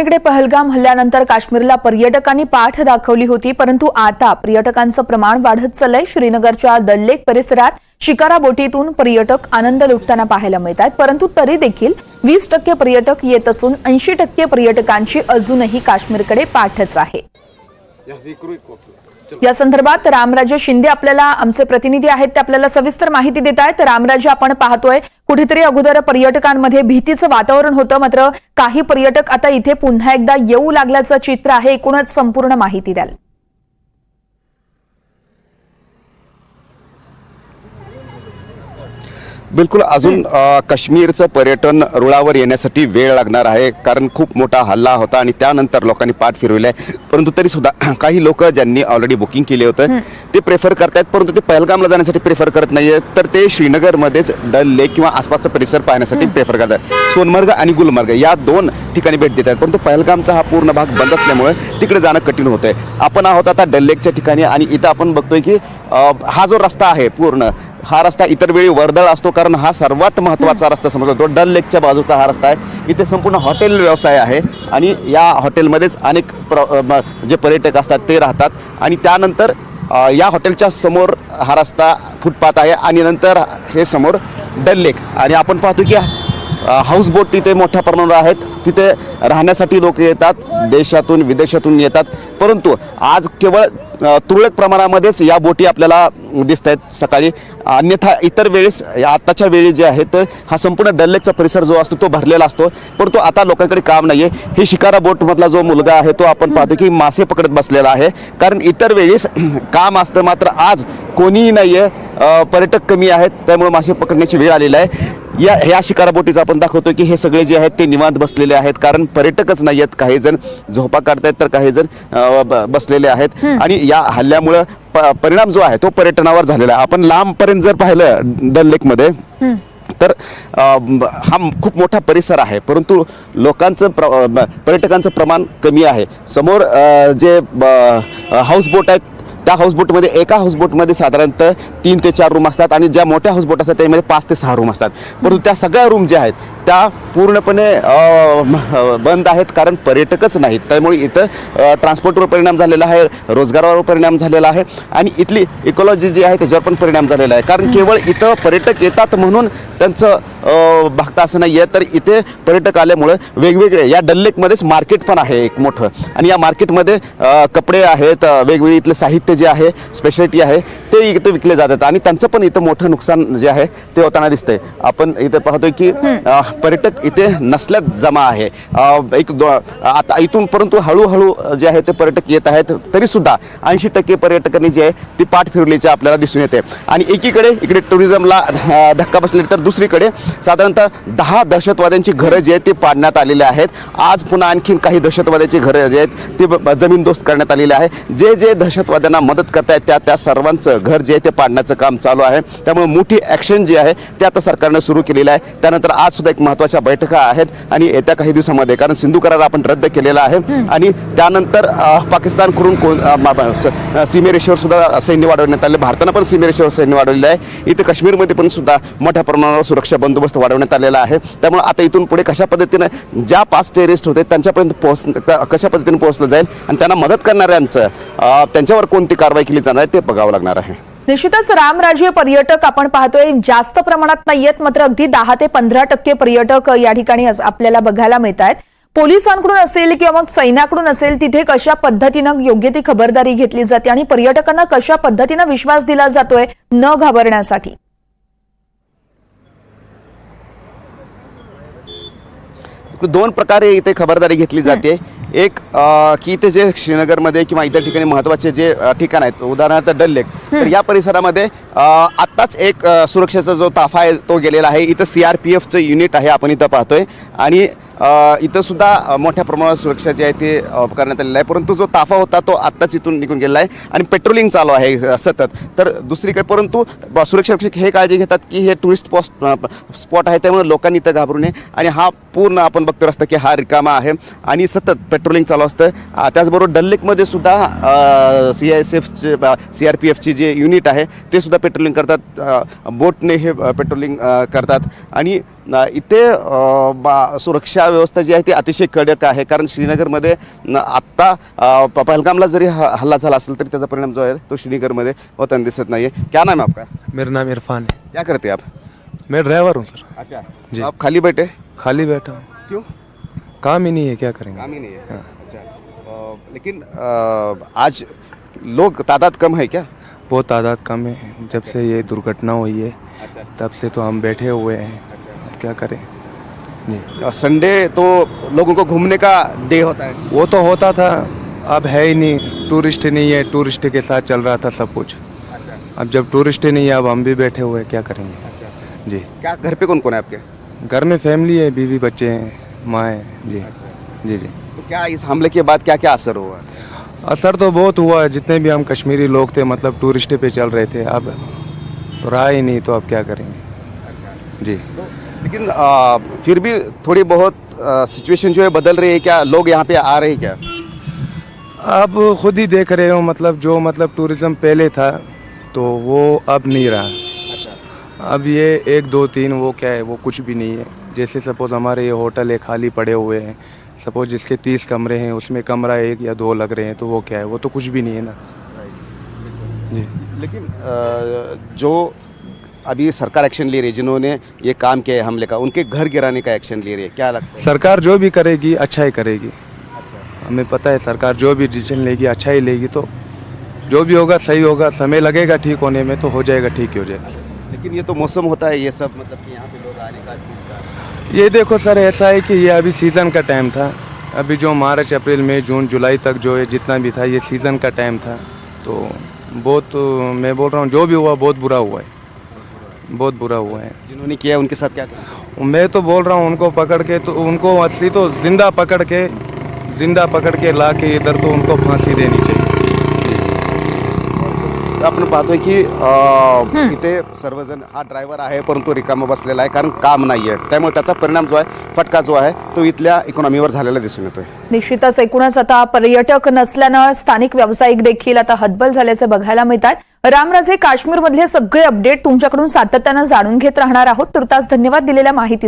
इकडे पहलगाम हल्ल्यानंतर काश्मीरला पर्यटकांनी पाठ दाखवली होती परंतु आता पर्यटकांचं प्रमाण वाढत चाललंय. श्रीनगरच्या दललेक परिसरात शिकारा बोटीतून पर्यटक आनंद लुटताना पाहायला मिळत आहेत परंतु तरी देखील वीस टक्के पर्यटक येत असून ऐंशी टक्के पर्यटकांची अजूनही काश्मीरकडे पाठच आहे. या संदर्भात रामराजे शिंदे आपल्याला आमचे प्रतिनिधी आहेत ते आपल्याला सविस्तर माहिती देत आहेत रामराजे आपण पाहतोय कुठेतरी अगोदर पर्यटकांमध्ये भीतीचं वातावरण होतं मात्र काही पर्यटक आता इथे पुन्हा एकदा येऊ लागल्याचं चित्र आहे. एकूणच संपूर्ण माहिती द्याल. बिलकुल अजून काश्मीरचं पर्यटन रुळावर येण्यासाठी वेळ लागणार आहे कारण खूप मोठा हल्ला होता आणि त्यानंतर लोकांनी पाठ फिरविलाय. परंतु तरी सुद्धा काही लोक ज्यांनी ऑलरेडी बुकिंग केले होतं ते प्रेफर करतायत परंतु ते पहलगामला जाण्यासाठी प्रेफर करत नाहीये. तर ते श्रीनगरमध्येच डल लेक किंवा आसपासचा परिसर पाहण्यासाठी प्रेफर करतात सोनमर्ग आणि गुलमर्ग या दोन ठिकाणी भेट देत आहेत परंतु पहलगामचा हा पूर्ण भाग बंद असल्यामुळे तिकडे जाणं कठीण होतंय. आपण आहोत आता डल लेकच्या ठिकाणी आणि इथं आपण बघतोय की हा जो रस्ता आहे पूर्ण हा रस्ता इतर वेळी वर्दळ असतो कारण हा सर्वात महत्त्वाचा रस्ता समजला जातो डल लेकच्या बाजूचा हा रस्ता आहे. इथे संपूर्ण हॉटेल व्यवसाय आहे आणि या हॉटेलमध्येच अनेक प्र जे पर्यटक असतात ते राहतात. आणि त्यानंतर या हॉटेलच्या समोर हा रस्ता फुटपाथ आहे आणि नंतर हे समोर डल लेक. आणि आपण पाहतो की हाऊस बोट तिथे मोठ्या प्रमाणावर आहेत. तिथे राहण्यासाठी लोक येतात देशातून विदेशातून येतात. परंतु आज केवळ तुरळक प्रमाणामध्येच या बोटी आपल्याला दिसत आहेत सकाळी. अन्यथा इतर वेळेस या आत्ताच्या वेळी जे आहे तर हा संपूर्ण डल्लेकचा परिसर जो असतो तो भरलेला असतो. परंतु आता लोकांकडे काम नाही आहे हे शिकारा बोटमधला जो मुलगा आहे तो आपण पाहतो की मासे पकडत बसलेला आहे. कारण इतर वेळेस काम असतं मात्र आज कोणीही नाही आहे पर्यटक कमी आहेत त्यामुळे मासे पकडण्याची वेळ आलेली आहे. या ह्या शिकारा बोटीचं आपण दाखवतो की हे सगळे जे आहेत ते निवांत बसलेले आहेत. कारण पर्यटकच नाही आहेत. काही जण झोपा काढतायत तर काही जण बसलेले आहेत. आणि या हल्ल्यामुळं परिणाम जो आहे तो पर्यटनावर झालेला आहे. आपण लांबपर्यंत जर पाहिलं डल लेकमध्ये तर हा खूप मोठा परिसर आहे. परंतु लोकांचं प्र पर्यटकांचं प्रमाण कमी आहे. समोर जे हाऊस बोट आहेत त्या हाऊसबोटमध्ये एका हाऊसबोटमध्ये साधारणतः तीन ते चार रूम असतात आणि ज्या मोठ्या हाऊसबोट असतात त्यामध्ये पाच ते सहा रूम असतात. परंतु त्या सगळ्या रूम ज्या आहेत त्या पूर्णपणे बंद आहेत कारण पर्यटकच नाहीत. त्यामुळे इथं ट्रान्सपोर्टवर परिणाम झालेला आहे रोजगारावर परिणाम झालेला आहे आणि इथली इकॉलॉजी जी आहे त्याच्यावर पण परिणाम झालेला आहे. कारण केवळ इथं पर्यटक येतात म्हणून त्यांचं भागतं असं नाही आहे तर इथे पर्यटक आल्यामुळं वेगवेगळे या डल्लेकमध्येच मार्केट पण आहे एक मोठं. आणि या मार्केटमध्ये कपडे आहेत वेगवेगळे इथलं साहित्य जे आहे स्पेशालिटी आहे ते इथं विकले जातात. आणि त्यांचं पण इथं मोठं नुकसान जे आहे ते होताना दिसतंय. आपण इथं पाहतोय की पर्यटक इथे नसल्यात जमा आहे. एक दो आता इथून परंतु हळूहळू जे आहे ते पर्यटक येत आहेत तरीसुद्धा ऐंशी टक्के पर्यटकांनी जे आहे ती पाठ फिरलीचे आपल्याला दिसून येते. आणि एकीकडे इकडे टुरिझमला धक्का बसले तर दुसरीकडे साधारणतः दहा दहशतवाद्यांची घरं जी आहेत ती पाडण्यात आलेली आहेत. आज पुन्हा आणखीन काही दहशतवाद्याची घरं जे आहेत ती ब- जमीनदोस्त करण्यात आलेली आहे. जे जे दहशतवाद्यांना मदत करतायत त्या त्या सर्वांचं घर जे आहे ते पाडण्याचं काम चालू आहे. त्यामुळे मोठी ॲक्शन जी आहे ते आता सरकारनं सुरू केलेलं आहे. त्यानंतर आज सुद्धा एक महत्त्वाच्या बैठका आहेत आणि येत्या काही दिवसामध्ये कारण सिंधू करार आपण रद्द केलेला आहे. आणि त्यानंतर पाकिस्तानकडून कोण सीमेरेषेवर सुद्धा सैन्य वाढवण्यात आले भारतानं पण सीमेरेषेवर सैन्य वाढवलेलं आहे. इथे काश्मीरमध्ये पण सुद्धा मोठ्या प्रमाणावर सुरक्षा बंदोबस्त वाढवण्यात आलेला आहे. त्यामुळे आता इथून पुढे कशा पद्धतीनं ज्या पाच टेरिस्ट होते त्यांच्यापर्यंत पोहोच कशा पद्धतीने पोहोचलं जाईल आणि त्यांना मदत करणाऱ्यांचं त्यांच्यावर कोणती कारवाई केली जाणार आहे ते बघावं लागणार आहे. निश्चितच रामराज्य पर्यटक आपण पाहतोय जास्त प्रमाणात नाहीयेत मात्र अगदी दहा ते पंधरा टक्के पर्यटक या ठिकाणी आपल्याला बघायला मिळत आहेत पोलिसांकडून असेल किंवा मग सैन्याकडून असेल तिथे कशा पद्धतीनं योग्य ती खबरदारी घेतली जाते आणि पर्यटकांना कशा पद्धतीनं विश्वास दिला जातोय न घाबरण्यासाठी? दोन प्रकारे इथे खबरदारी घेतली जाते. एक की इथे जे श्रीनगरमध्ये किंवा इतर ठिकाणी महत्त्वाचे जे ठिकाण आहेत उदाहरणार्थ डल लेक तर या परिसरामध्ये आत्ताच एक सुरक्षेचा जो ताफा आहे तो गेलेला आहे. इथं सी आर पी एफचं युनिट आहे आपण इथं पाहतोय. आणि इथं सुद्धा मोठ्या प्रमाणात सुरक्षा जी आहे ते करण्यात आलेलं आहे. परंतु जो ताफा होता तो आत्ताच इथून निघून गेलेला आहे. आणि पेट्रोलिंग चालू आहे सतत. तर दुसरीकडे परंतु सुरक्षारक्षक हे काळजी घेतात की हे टुरिस्ट स्पॉट स्पॉट आहे त्यामुळे लोकांनी इथं घाबरू नये. आणि हा पूर्ण आपण बघतो रस्ता की हा रिकामा आहे. आणि सतत पेट्रोलिंग चालू असतं. त्याचबरोबर त्याचबरोबर डल्लेकमध्ये सुद्धा सी आय एस एफचे सी आर पी एफची जे युनिट आहे ते सुद्धा पेट्रोलिंग करतात. बोटने हे पेट्रोलिंग करतात. आणि इथे बा सुरक्षा व्यवस्था जी आहे ती अतिशय कडक आहे. कारण श्रीनगरमध्ये आत्ता पहलगामला जरी ह- हल्ला झाला असेल तरी त्याचा परिणाम जो आहे तो श्रीनगरमध्ये होताना दिसत नाही आहे क्या नाम है आपका? मेरा नाम इरफान है। क्या करते आप? मैं ड्राइवर हूँ सर अच्छा. जी। आप खाली बैठे? खाली बैठा हूँ। क्यों? काम ही नहीं है क्या करेंगे? काम ही नहीं है। अच्छा। अ, लेकिन अ, आज लोग तादाद कम है क्या? बहुत तादाद कम है। जब से ये दुर्घटना हुई है अच्छा। तब से तो हम बैठे हुए हैं। क्या करें? अ, संडे तो लोगों को घूमने का डे होता है। वो तो होता था अब है ही नहीं। टूरिस्ट ही नहीं है टूरिस्ट के साथ चल रहा था सब कुछ। अच्छा। अब जब टूरिस्ट ही नहीं है अब हम भी बैठे हुए हैं क्या करेंगे? अच्छा। जी। क्या घर पे कौन कौन है आपके? घर में फैमिली है बीवी बच्चे हैं माँ है। जी। अच्छा। जी जी। तो क्या इस हमले के बाद क्या क्या असर हुआ? असर तो बहुत हुआ है जितने भी हम कश्मीरी लोग थे मतलब टूरिस्ट पे चल रहे थे अब तो रहा ही नहीं तो अब क्या करेंगे? जी। तो लेकिन अ, फिर भी थोड़ी बहुत सिचुएशन जो है बदल रही है क्या? लोग यहाँ पे आ रहे हैं क्या? आप खुद ही देख रहे हो मतलब जो मतलब टूरिज़्म पहले था तो वो अब नहीं रहा। अच्छा। अब ये एक दो तीन वो क्या है वो कुछ भी नहीं है। जैसे सपोज़ हमारे ये होटल है खाली पड़े हुए हैं सपोज़ जिसके तीस कमरे हैं उसमें कमरा एक या दो लग रहे हैं तो वो क्या है? वो तो कुछ भी नहीं है ना। जी। लेकिन अ, जो अभी सरकार एक्शन ले रही है जिन्होंने ये काम किया है हमले का उनके घर गिराने का एक्शन ले रही है क्या लगता है? सरकार जो भी करेगी अच्छा ही करेगी। अच्छा। हमें पता है सरकार जो भी डिसीज़न लेगी अच्छा ही लेगी तो जो भी होगा सही होगा समय लगेगा ठीक होने में तो हो जाएगा ठीक ही हो जाएगा। लेकिन ये तो मौसम होता है ये सब मतलब कि यहाँ पे लोग आने का का। ये देखो सर ऐसा है कि ये अभी सीज़न का टाइम था। अभी जो मार्च अप्रैल मई जून जुलाई तक जो है जितना भी था ये सीज़न का टाइम था। तो बहुत मैं बोल रहा हूँ जो भी हुआ बहुत बुरा हुआ है। बहुत बुरा हुआ है। जिन्होंने किया है उनके साथ क्या करें? मैं तो बोल रहा हूँ उनको पकड़ के तो उनको असली तो जिंदा पकड़ के जिंदा पकड़ के ला के इधर तो उनको फांसी देनी चाहिए। आपण पाहतोय की अ, इथे सर्वजण हा ड्रायव्हर आहे परंतु रिकामा बसलेला आहे कारण काम नाही आहे त्यामुळे त्याचा परिणाम जो आहे फटका जो आहे तो इथल्या इकॉनॉमीवर झालेला दिसून येतोय. निश्चितच एकूणच आता पर्यटक नसल्यानं स्थानिक व्यावसायिक देखील आता हतबल झाल्याचे बघायला मिळतात रामराजे काश्मीरमधले सगळे अपडेट तुमच्याकडून सातत्यानं जाणून घेत राहणार आहोत. तुर्तास धन्यवाद दिलेल्या माहिती